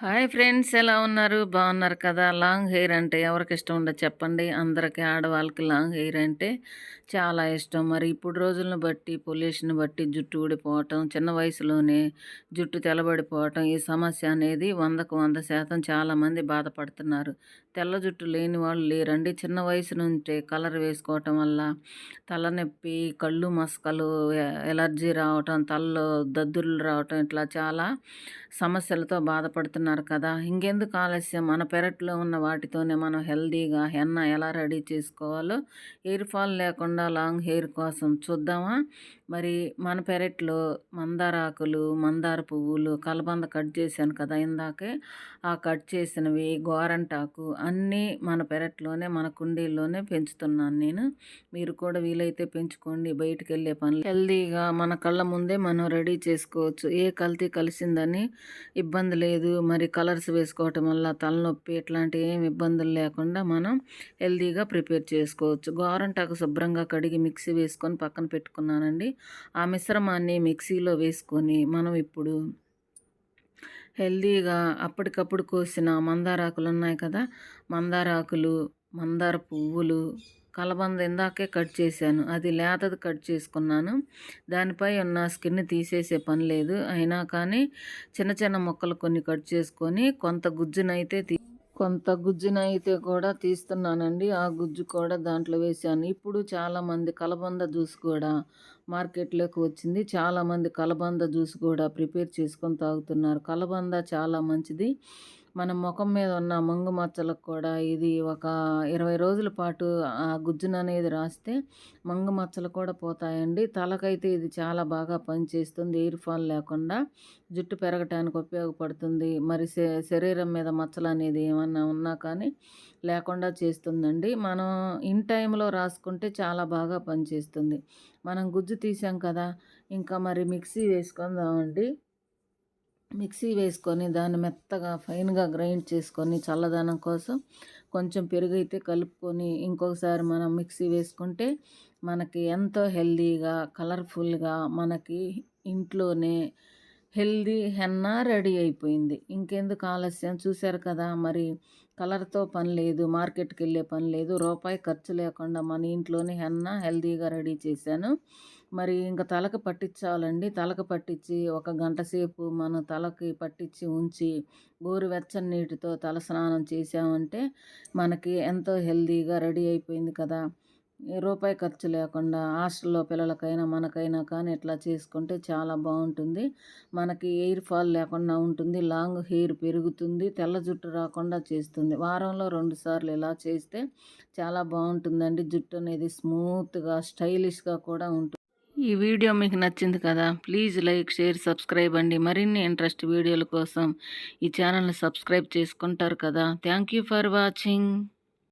Hi friends ఎలా ఉన్నారు? బాగున్నారు కదా? లాంగ్ హెయిర్ అంటే ఎవరికి ఇష్టం ఉండదు చెప్పండి. అందరికీ ఆడవాళ్ళకి లాంగ్ హెయిర్ అంటే చాలా ఇష్టం. మరి ఇప్పుడు రోజులను బట్టి పొల్యూషన్ బట్టి జుట్టు ఊడిపోవటం చిన్న వయసులోనే జుట్టు తెల్లబడిపోవటం ఈ సమస్య అనేది వందకు వంద శాతం చాలామంది బాధపడుతున్నారు. తెల్ల జుట్టు లేని వాళ్ళు లేరండి. చిన్న వయసు నుంచే కలర్ వేసుకోవటం వల్ల తలనొప్పి కళ్ళు మసకలు ఎలర్జీ రావటం తలలో దద్దుర్లు రావటం ఇట్లా చాలా సమస్యలతో బాధపడుతున్నారు. కదా! ఇంకెందుకు ఆలస్యం? మన పెరట్లో ఉన్న వాటితోనే మనం హెల్దీగా హెన్న ఎలా రెడీ చేసుకోవాలో? హెయిర్ ఫాల్ లేకుండా లాంగ్ హెయిర్ కోసం చూద్దామా? మరి మన పెరట్లో మందార ఆకులు మందార పువ్వులు కలబంద కట్ చేశాను కదా ఇందాకే. ఆ కట్ చేసినవి గోరంటాకు అన్నీ మన పెరట్లోనే మన కుండీల్లోనే పెంచుతున్నాను నేను. మీరు కూడా వీలైతే పెంచుకోండి బయటికి వెళ్ళే పనులు. హెల్దీగా మన కళ్ళ ముందే మనం రెడీ చేసుకోవచ్చు. ఏ కల్తీ కలిసిందని ఇబ్బంది లేదు. మరి కలర్స్ వేసుకోవటం వల్ల తలనొప్పి ఇట్లాంటి ఏం ఇబ్బందులు లేకుండా మనం హెల్దీగా ప్రిపేర్ చేసుకోవచ్చు. గోరంటాకు శుభ్రంగా కడిగి మిక్సీ వేసుకొని పక్కన పెట్టుకున్నానండి. ఆ మిశ్రమాన్ని మిక్సీలో వేసుకొని మనం ఇప్పుడు హెల్దీగా అప్పటికప్పుడు కోసిన మందారాకులు ఉన్నాయి కదా? మందారాకులు మందార పువ్వులు కలబంద ఇందాకే కట్ చేశాను. అది లేతది కట్ చేసుకున్నాను. దానిపై ఉన్న స్కిన్ తీసేసే పని లేదు. అయినా కానీ చిన్న చిన్న మొక్కలు కొన్ని కట్ చేసుకొని కొంత గుజ్జునైతే తీ కొంత గుజ్జునైతే కూడా తీస్తున్నానండి. ఆ గుజ్జు కూడా దాంట్లో వేసాను ఇప్పుడు చాలామంది కలబంద జ్యూస్ కూడా మార్కెట్లోకి వచ్చింది. చాలామంది కలబంద జ్యూస్ కూడా ప్రిపేర్ చేసుకొని తాగుతున్నారు. కలబంద చాలా మంచిది. మన ముఖం మీద ఉన్న మంగు మచ్చలకు కూడా ఇది ఒక ఇరవై రోజుల పాటు ఆ గుజ్జును అనేది రాస్తే మంగు మచ్చలు కూడా పోతాయండి. తలకైతే ఇది చాలా బాగా పనిచేస్తుంది. ఎయిర్ ఫాల్ లేకుండా జుట్టు పెరగటానికి ఉపయోగపడుతుంది. మరి శరీరం మీద మచ్చలు అనేది ఏమన్నా ఉన్నా కానీ లేకుండా చేస్తుందండి. మనం ఇన్ టైంలో రాసుకుంటే చాలా బాగా పనిచేస్తుంది. మనం గుజ్జు తీసాం కదా ఇంకా మరి మిక్సీ వేసుకుందామండి. మిక్సీ వేసుకొని దాన్ని మెత్తగా ఫైన్గా గ్రైండ్ చేసుకొని చల్లదనం కోసం కొంచెం పెరుగు అయితే కలుపుకొని ఇంకొకసారి మనం మిక్సీ వేసుకుంటే మనకి ఎంతో హెల్దీగా కలర్ఫుల్గా మనకి ఇంట్లోనే హెల్దీ హెన్నా రెడీ అయిపోయింది. ఇంకెందుకు ఆలస్యం? చూశారు కదా మరి కలర్తో పని లేదు మార్కెట్కి వెళ్ళే పని లేదు రూపాయి ఖర్చు లేకుండా మన ఇంట్లోనే హెన్న హెల్దీగా రెడీ చేశాను. మరి ఇంకా తలకు పట్టించాలండి. తలకు పట్టించి ఒక గంట సేపు మనం తలకి పట్టించి ఉంచి గోరువెచ్చని నీటితో తల స్నానం చేసామంటే మనకి ఎంతో హెల్దీగా రెడీ అయిపోయింది కదా. రూపాయి ఖర్చు లేకుండా హాస్టల్లో పిల్లలకైనా మనకైనా కానీ ఇట్లా చేసుకుంటే చాలా బాగుంటుంది. మనకి ఎయిర్ ఫాల్ లేకుండా ఉంటుంది. లాంగ్ హెయిర్ పెరుగుతుంది. తెల్ల జుట్టు రాకుండా చేస్తుంది. వారంలో రెండు సార్లు ఇలా చేస్తే చాలా బాగుంటుందండి. జుట్టు అనేది స్మూత్గా స్టైలిష్గా కూడా ఉంటుంది. ఈ వీడియో మీకు నచ్చింది కదా ప్లీజ్ లైక్ షేర్ సబ్స్క్రైబ్ అండి. మరిన్ని ఇంట్రెస్ట్ వీడియోల కోసం ఈ ఛానల్ని సబ్స్క్రైబ్ చేసుకుంటారు కదా. Thank you for watching.